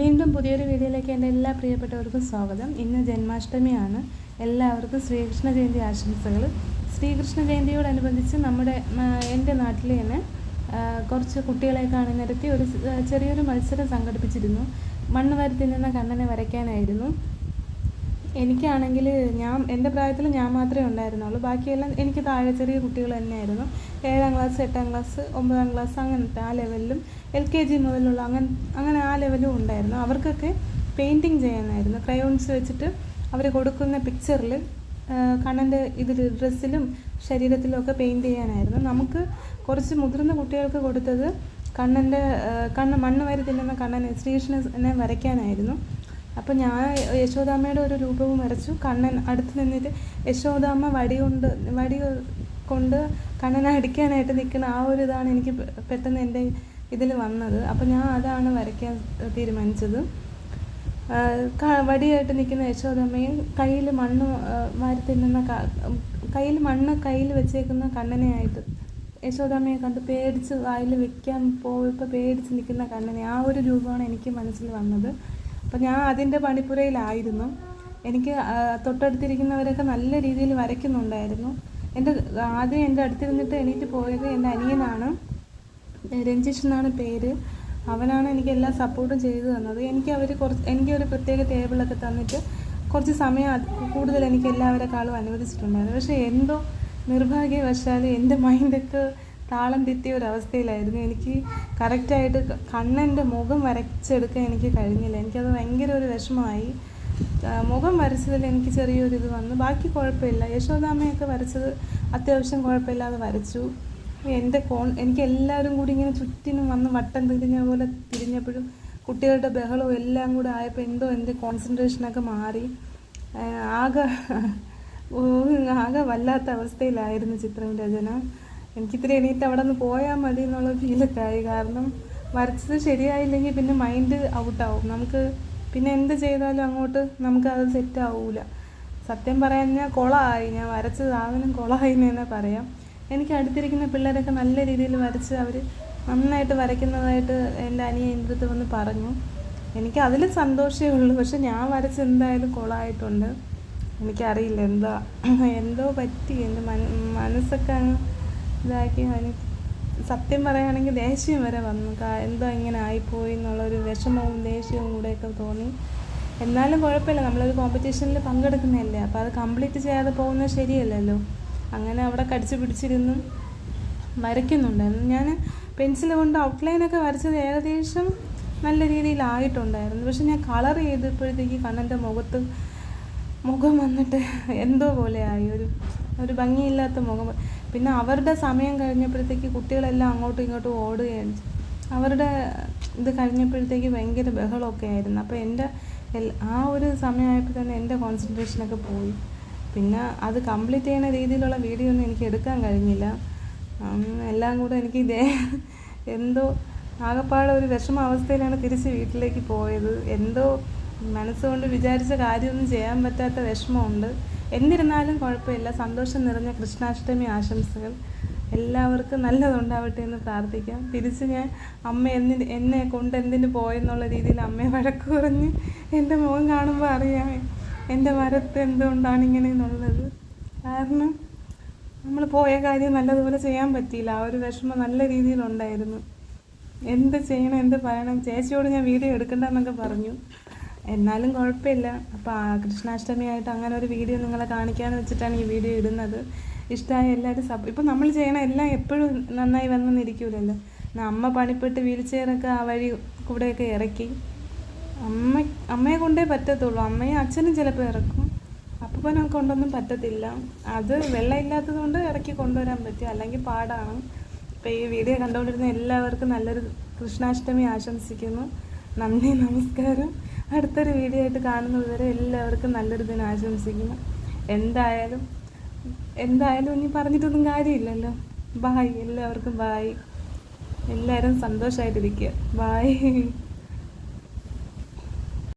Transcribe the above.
വീണ്ടും പുതിയൊരു വീഡിയോയിലേക്ക് എന്റെ എല്ലാ പ്രിയപ്പെട്ടവർക്കും സ്വാഗതം. ഇന്ന് ജന്മാഷ്ടമിയാണ്. എല്ലാവർക്കും ശ്രീകൃഷ്ണ ജയന്തി ആശംസകൾ ശ്രീകൃഷ്ണ ജയന്തിയോടനുബന്ധിച്ച് നമ്മുടെ എന്റെ നാട്ടിൽ തന്നെ കുറച്ച് കുട്ടികളെ കാണി നിരത്തി ഒരു ചെറിയൊരു മത്സരം സംഘടിപ്പിച്ചിരുന്നു. മണ്ണ് വാരി തിന്നുന്ന കണ്ണനെ വരയ്ക്കാനായിരുന്നു. എനിക്കാണെങ്കിൽ ഞാൻ എന്റെ പ്രായത്തിൽ ഞാൻ മാത്രമേ ഉണ്ടായിരുന്നുള്ളൂ. ബാക്കിയെല്ലാം എനിക്ക് താഴെ ചെറിയ കുട്ടികൾ തന്നെയായിരുന്നു. ഏഴാം ക്ലാസ് എട്ടാം ക്ലാസ് ഒമ്പതാം ക്ലാസ് അങ്ങനത്തെ ആ ലെവലിലും എൽ കെ ജി മുതലുള്ള അങ്ങനെ അങ്ങനെ ആ ലെവലും ഉണ്ടായിരുന്നു. അവർക്കൊക്കെ പെയിന്റിങ് ചെയ്യാനായിരുന്നു. ക്രയോൺസ് വെച്ചിട്ട് അവർ കൊടുക്കുന്ന പിക്ചറിൽ കണ്ണന്റെ ഇതിൽ ഡ്രസ്സിലും ശരീരത്തിലും ഒക്കെ പെയിന്റ് ചെയ്യാനായിരുന്നു. നമുക്ക് കുറച്ച് മുതിർന്ന കുട്ടികൾക്ക് കൊടുത്തത് കണ്ണന്റെ കണ്ണ് മണ്ണ് വാരി തിന്നുന്ന കണ്ണനെ ശ്രീകൃഷ്ണനെ വരയ്ക്കാനായിരുന്നു. അപ്പോൾ ഞാൻ യശോദാമ്മയുടെ ഒരു രൂപവും വരച്ചു. കണ്ണൻ അടുത്ത് നിന്നിട്ട് യശോദാമ്മ വടി കൊണ്ട് വടി കൊണ്ട് കണ്ണനെ അടിക്കാനായിട്ട് നിൽക്കുന്ന ആ ഒരു ഇതാണ് എനിക്ക് പെട്ടെന്ന് എന്റെ ഇതിൽ വന്നത്. അപ്പോൾ ഞാൻ അതാണ് വരയ്ക്കാൻ തീരുമാനിച്ചത്. വടിയായിട്ട് നിൽക്കുന്ന യശോദമ്മയും കയ്യിൽ മണ്ണ് ആ, വാരി തിന്നുന്ന കയ്യിൽ മണ്ണ് കയ്യിൽ വെച്ചേക്കുന്ന കണ്ണനെയായിട്ട് യശോദാമ്മയെ കണ്ട് പേടിച്ച് വായിൽ വെക്കാൻ പോയപ്പോൾ പേടിച്ച് നിൽക്കുന്ന കണ്ണനെ ആ ഒരു രൂപമാണ് എനിക്ക് മനസ്സിൽ വന്നത്. അപ്പം ഞാൻ അതിന്റെ പണിപ്പുരയിലായിരുന്നു. എനിക്ക് തൊട്ടടുത്തിരിക്കുന്നവരൊക്കെ നല്ല രീതിയിൽ വരയ്ക്കുന്നുണ്ടായിരുന്നു. എന്റെ ആദ്യം എന്റെ അടുത്തിരുന്നിട്ട് എണീറ്റ് പോയത് എന്റെ അനിയനാണ്. രഞ്ജിഷ് എന്നാണ് പേര്. അവനാണ് എനിക്ക് എല്ലാ സപ്പോർട്ടും ചെയ്തു തന്നത്. എനിക്ക് അവർ കുറച്ച് എനിക്ക് ഒരു പ്രത്യേക ടേബിളൊക്കെ തന്നിട്ട് കുറച്ച് സമയം കൂടുതൽ എനിക്ക് എല്ലാവരെക്കാളും അനുവദിച്ചിട്ടുണ്ടായിരുന്നു. പക്ഷേ എന്തോ നിർഭാഗ്യവശാൽ എന്റെ മൈൻഡൊക്കെ താളം തെറ്റിയ ഒരവസ്ഥയിലായിരുന്നു എനിക്ക് കറക്റ്റായിട്ട് കണ്ണന്റെ മുഖം വരച്ചെടുക്കാൻ എനിക്ക് കഴിഞ്ഞില്ല. എനിക്കത് ഭയങ്കര ഒരു വിഷമമായി. മുഖം വരച്ചതിൽ എനിക്ക് ചെറിയൊരു ഇത് വന്നു. ബാക്കി കുഴപ്പമില്ല. യശോദാമ്മയൊക്കെ വരച്ചത് അത്യാവശ്യം കുഴപ്പമില്ലാതെ വരച്ചു. എന്റെ കോൺ എനിക്ക് എല്ലാവരും കൂടി ഇങ്ങനെ ചുറ്റിനും വന്ന് വട്ടം തിരിഞ്ഞ പോലെ തിരിഞ്ഞപ്പോഴും കുട്ടികളുടെ ബഹളവും എല്ലാം കൂടെ ആയപ്പോൾ എന്തോ എന്റെ കോൺസെൻട്രേഷനൊക്കെ മാറി. ആകെ ആകെ വല്ലാത്ത അവസ്ഥയിലായിരുന്നു ചിത്രം രചന. എനിക്കിത്തിരി എണീറ്റ് അവിടെ നിന്ന് പോയാൽ മതി എന്നുള്ള ഫീലൊക്കെ ആയി കാരണം വരച്ചത് ശരിയായില്ലെങ്കിൽ പിന്നെ മൈൻഡ് ഔട്ടാവും നമുക്ക് പിന്നെ എന്ത് ചെയ്താലും അങ്ങോട്ട് നമുക്ക് അത് സെറ്റ് ആവൂല. സത്യം പറയാൻ ഞാൻ കുളമായി ഞാൻ വരച്ച സാധനം കുളമായി എന്ന് തന്നെ പറയാം. എനിക്ക് അടുത്തിരിക്കുന്ന പിള്ളേരൊക്കെ നല്ല രീതിയിൽ വരച്ച് അവർ നന്നായിട്ട് വരയ്ക്കുന്നതായിട്ട് എന്റെ അനിയ ഇന്ദ്രത്ത് വന്ന് പറഞ്ഞു. എനിക്ക് അതിൽ സന്തോഷമേ ഉള്ളൂ. പക്ഷെ ഞാൻ വരച്ച് എന്തായാലും കുളമായിട്ടുണ്ട് എനിക്കറിയില്ല എന്താ എന്തോ പറ്റി. എന്റെ മന മനസ്സൊക്കെ ഇതാക്കി സത്യം പറയുകയാണെങ്കിൽ ദേഷ്യം വരെ വന്നു. എന്തോ ഇങ്ങനെ ആയിപ്പോയി എന്നുള്ളൊരു വിഷമവും ദേഷ്യവും കൂടെയൊക്കെ തോന്നി. എന്നാലും കുഴപ്പമില്ല. നമ്മളൊരു കോമ്പറ്റീഷനിൽ പങ്കെടുക്കുന്നതല്ലേ. അപ്പോൾ അത് കംപ്ലീറ്റ് ചെയ്യാതെ പോകുന്നത് ശരിയല്ലല്ലോ. അങ്ങനെ അവിടെ കടിച്ചു പിടിച്ചിരുന്നു. വരയ്ക്കുന്നുണ്ടായിരുന്നു ഞാൻ പെൻസിൽ കൊണ്ട് ഔട്ട്ലൈനൊക്കെ വരച്ചത് ഏകദേശം നല്ല രീതിയിലായിട്ടുണ്ടായിരുന്നു. പക്ഷെ ഞാൻ കളർ ചെയ്തപ്പോഴത്തേക്ക് കണ്ണന്റെ മുഖത്ത് മുഖം വന്നിട്ട് എന്തോ ആയി. ഒരു ഒരു ഭംഗിയില്ലാത്ത മുഖം. പിന്നെ അവരുടെ സമയം കഴിഞ്ഞപ്പോഴത്തേക്ക് കുട്ടികളെല്ലാം അങ്ങോട്ടും ഇങ്ങോട്ടും ഓടുകയാണ് അവരുടെ ഇത് കഴിഞ്ഞപ്പോഴത്തേക്ക് ഭയങ്കര ബഹളമൊക്കെ ആയിരുന്നു. അപ്പോൾ എന്റെ ആ ഒരു സമയമായപ്പോൾ തന്നെ എന്റെ കോൺസെൻട്രേഷനൊക്കെ പോയി. പിന്നെ അത് കംപ്ലീറ്റ് ചെയ്യുന്ന രീതിയിലുള്ള വീഡിയോ ഒന്നും എനിക്ക് എടുക്കാൻ കഴിഞ്ഞില്ല. എല്ലാം കൂടെ എനിക്ക് ഇതേ എന്തോ ആകപ്പാടെ ഒരു വിഷമ അവസ്ഥയിലാണ് തിരിച്ച് വീട്ടിലേക്ക് പോയത്. എന്തോ മനസ്സുകൊണ്ട് വിചാരിച്ച കാര്യമൊന്നും ചെയ്യാൻ പറ്റാത്ത വിഷമമുണ്ട്. എന്നിരുന്നാലും കുഴപ്പമില്ല. സന്തോഷം നിറഞ്ഞ കൃഷ്ണാഷ്ടമി ആശംസകൾ. എല്ലാവർക്കും നല്ലതുണ്ടാവട്ടെ എന്ന് പ്രാർത്ഥിക്കാം. തിരിച്ച് ഞാൻ അമ്മ എന്നി എന്നെ കൊണ്ട് എന്തിന് പോയെന്നുള്ള രീതിയിൽ അമ്മയെ വഴക്ക് പറഞ്ഞ് എന്റെ മുഖം കാണുമ്പോൾ അറിയാം എന്റെ വരത്ത് എന്തുകൊണ്ടാണ് ഇങ്ങനെ എന്നുള്ളത്. കാരണം നമ്മൾ പോയ കാര്യം നല്ലതുപോലെ ചെയ്യാൻ പറ്റിയില്ല. ആ ഒരു വിഷമം നല്ല രീതിയിലുണ്ടായിരുന്നു. എന്ത് ചെയ്യണം എന്ത് പറയണം? ചേച്ചിയോട് ഞാൻ വീഡിയോ എടുക്കണ്ടെന്നൊക്കെ പറഞ്ഞു. എന്നാലും കുഴപ്പമില്ല. അപ്പോൾ കൃഷ്ണാഷ്ടമിയായിട്ട് അങ്ങനെ ഒരു വീഡിയോ നിങ്ങളെ കാണിക്കാമെന്ന് വെച്ചിട്ടാണ് ഈ വീഡിയോ ഇടുന്നത്. ഇഷ്ടമായ എല്ലാവരും സബ് ഇപ്പം നമ്മൾ ചെയ്യണ എല്ലാം എപ്പോഴും നന്നായി വന്നെന്നിരിക്കൂലല്ലോ. അമ്മ പണിപ്പെട്ട് വീൽ ചെയറൊക്കെ ആ വഴി കൂടെയൊക്കെ ഇറക്കി. അമ്മ അമ്മയെ കൊണ്ടേ പറ്റത്തുള്ളൂ. അമ്മയും അച്ഛനും ചിലപ്പോൾ ഇറക്കും. അപ്പനെ കൊണ്ടൊന്നും പറ്റത്തില്ല. അത് വെള്ളം ഇല്ലാത്തത് കൊണ്ട് ഇറക്കി കൊണ്ടുവരാൻ പറ്റും. അല്ലെങ്കിൽ പാടാണ്. അപ്പോൾ ഈ വീഡിയോ കണ്ടുകൊണ്ടിരുന്ന എല്ലാവർക്കും നല്ലൊരു കൃഷ്ണാഷ്ടമി ആശംസിക്കുന്നു. നന്ദി നമസ്കാരം. അടുത്തൊരു വീഡിയോ ആയിട്ട് കാണുന്നതുവരെ എല്ലാവർക്കും നല്ലൊരു ദിനം ആശംസിക്കുന്നു. എന്തായാലും എന്തായാലും ഇനി പറഞ്ഞിട്ടൊന്നും കാര്യമില്ലല്ലോ. ബായ് എല്ലാവർക്കും ബായ് എല്ലാവരും സന്തോഷമായിട്ടിരിക്കുക ബായ്